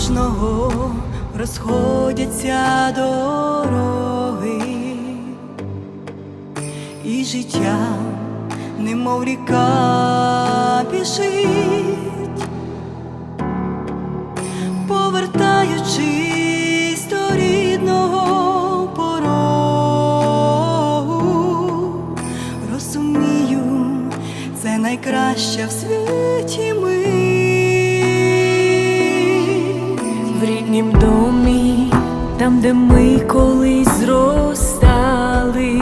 кожного розходяться дороги, і життя, немов ріка біжить, повертаючись до рідного порогу, розумію, це найкраща в в домі, там, де ми колись зростали,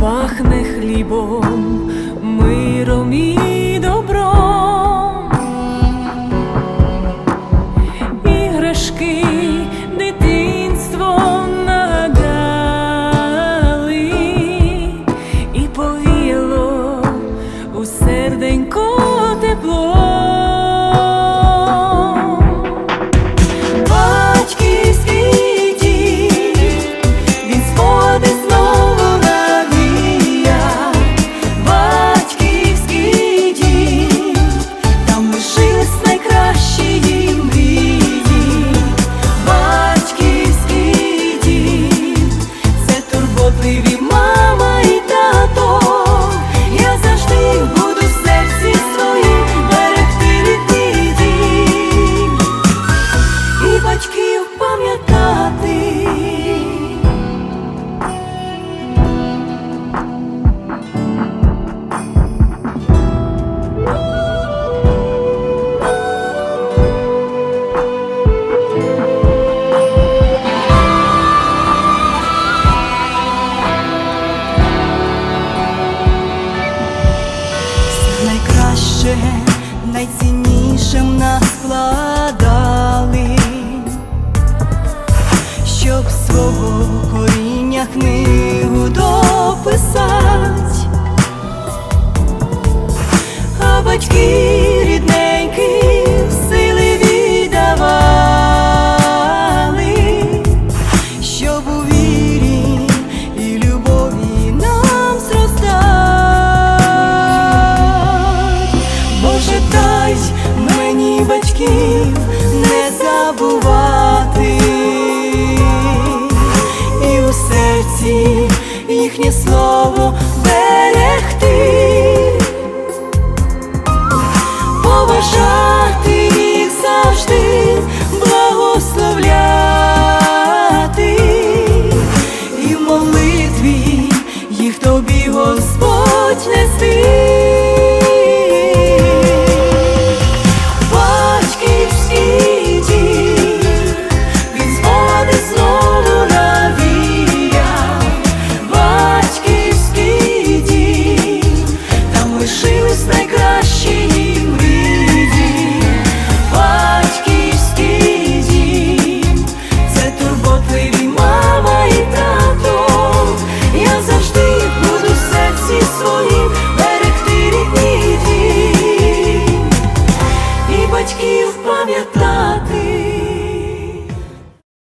пахне хлібом, миром і добром, іграшки дитинством найкраще, найцінніше серці їхнє слово берегти. Поважати